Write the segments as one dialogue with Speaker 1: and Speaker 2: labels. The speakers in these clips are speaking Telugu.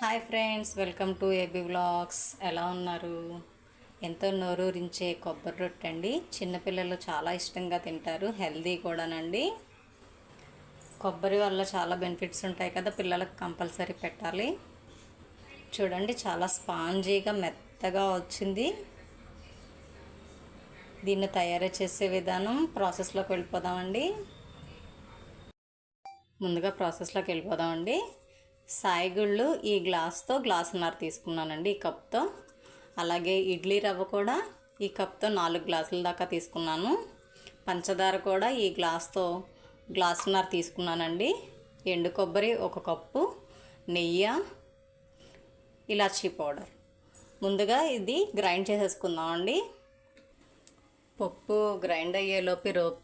Speaker 1: Hi friends welcome to AB vlogs ఎలా ఉన్నారు? ఎంతో నోరూరించే కొబ్బరి రొట్టె అండి. చిన్నపిల్లలు చాలా ఇష్టంగా తింటారు హెల్దీ కూడానండి. కొబ్బరి వల్ల చాలా బెనిఫిట్స్ ఉంటాయి కదా పిల్లలకు కంపల్సరీ పెట్టాలి. చూడండి చాలా స్పాంజీగా మెత్తగా వచ్చింది. దీన్ని తయారు చేసే విధానం ప్రాసెస్లోకి వెళ్ళిపోదామండి. ముందుగా ప్రాసెస్లోకి వెళ్ళిపోదామండి. సాయిగుళ్ళు ఈ గ్లాస్తో గ్లాసున్నర తీసుకున్నానండి ఈ కప్తో. అలాగే ఇడ్లీ రవ్వ కూడా ఈ కప్తో నాలుగు గ్లాసుల దాకా తీసుకున్నాను. పంచదార కూడా ఈ గ్లాస్తో గ్లాసున్నర తీసుకున్నానండి. ఎండు కొబ్బరి ఒక కప్పు నెయ్యి ఇలాచీ పౌడర్. ముందుగా ఇది గ్రైండ్ చేసేసుకుందామండి. పప్పు గ్రైండ్ అయ్యేలోపు రోప్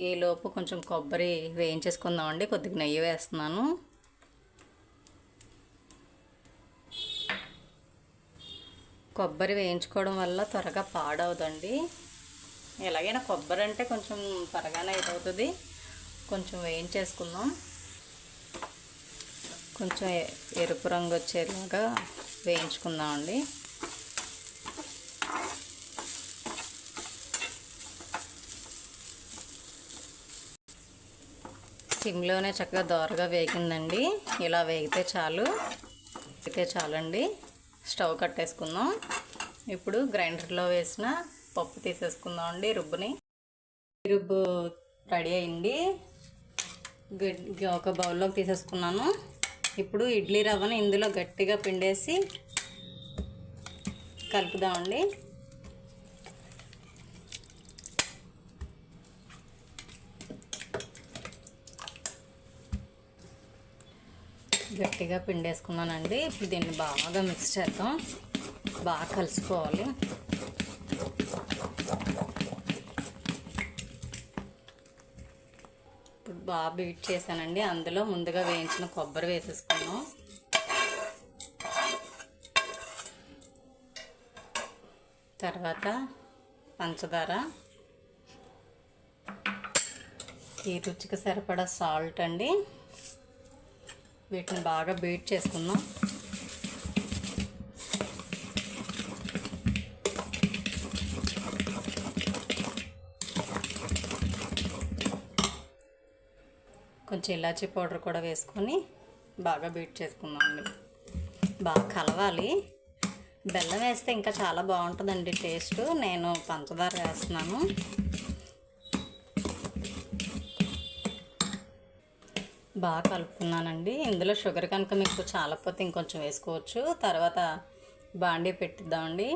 Speaker 1: ఈలోపు కొంచెం కొబ్బరి వేయించేసుకుందామండి. కొద్దిగా నెయ్యి వేస్తున్నాను. కొబ్బరి వేయించుకోవడం వల్ల త్వరగా పాడవదండి. ఎలాగైనా కొబ్బరి అంటే కొంచెం త్వరగానే అవుతుంది కొంచెం వేయించేసుకుందాం. కొంచెం ఎరుపు రంగు వచ్చేలాగా వేయించుకుందామండి. సిమ్లోనే చక్కగా దోరగా వేగిందండి. ఇలా వేగితే చాలు. వేగితే చాలండి. స్టవ్ కట్టేసుకుందాం. ఇప్పుడు గ్రైండర్లో వేసిన పప్పు తీసేసుకుందాం అండి రుబ్బుని. రుబ్బు రెడీ అయింది. ఒక బౌల్లోకి తీసేసుకున్నాను. ఇప్పుడు ఇడ్లీ రవ్వను ఇందులో గట్టిగా పిండేసి కలుపుదామండి. గట్టిగా పిండేసుకున్నానండి. ఇప్పుడు దీన్ని బాగా మిక్స్ చేద్దాం. బాగా కలుసుకోవాలి. ఇప్పుడు బాగా బీట్ చేశానండి. అందులో ముందుగా వేయించిన కొబ్బరి వేసేసుకున్నాం తర్వాత పంచదార. ఈ రుచికి సరిపడా సాల్ట్ అండి. వీటిని బాగా బీట్ చేసుకుందాం. కొంచెం ఇలాచీ పౌడర్ కూడా వేసుకొని బాగా బీట్ చేసుకుందామండి బాగా కలవాలి. బెల్లం వేస్తే ఇంకా చాలా బాగుంటుందండి టేస్ట్. నేను పంచదార వేస్తున్నాను. బాగా కలుపుకున్నానండి. ఇందులో షుగర్ కనుక మీకు చాలకపోతే ఇంకొంచెం వేసుకోవచ్చు. తర్వాత బాండీ పెట్టిద్దామండి.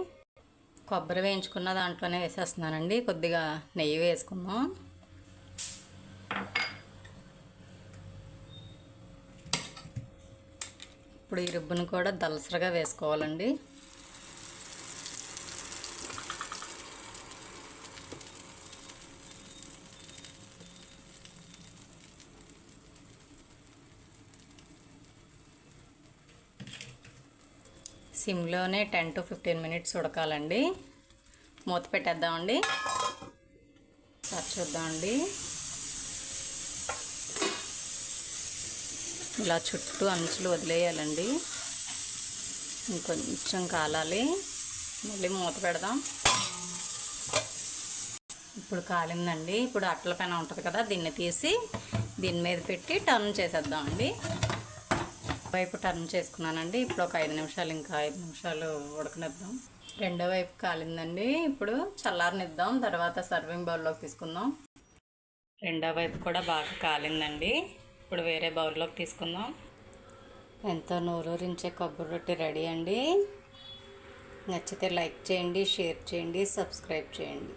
Speaker 1: కొబ్బరి వేయించుకున్న దాంట్లోనే వేసేస్తున్నానండి. కొద్దిగా నెయ్యి వేసుకుందాం. ఇప్పుడు ఈ రుబ్బును కూడా దలసరగా వేసుకోవాలండి. సిమ్లోనే టెన్ టు ఫిఫ్టీన్ మినిట్స్ ఉడకాలండి. మూత పెట్టేద్దామండి. సార్ చూద్దామండి. ఇలా చుట్టూ అంచులు వదిలేయాలండి. ఇంకొంచెం కాలాలి. మళ్ళీ మూత పెడదాం. ఇప్పుడు కాలిందండి. ఇప్పుడు అట్ల పైన ఉంటుంది కదా దీన్ని తీసి దీని మీద పెట్టి టర్న్ చేసేద్దామండి. వైపు టర్న్ చేసుకున్నానండి. ఇప్పుడు ఒక ఐదు నిమిషాలు ఇంకా ఐదు నిమిషాలు ఉడకనిద్దాం. రెండో వైపు కాలిందండి. ఇప్పుడు చల్లారనిద్దాం. తర్వాత సర్వింగ్ బౌల్లోకి తీసుకుందాం. రెండో వైపు కూడా బాగా కాలిందండి. ఇప్పుడు వేరే బౌల్లోకి తీసుకుందాం. ఎంతో నోరూరించే కొబ్బరి రొట్టె రెడీ అండి. నచ్చితే లైక్ చేయండి షేర్ చేయండి సబ్స్క్రైబ్ చేయండి.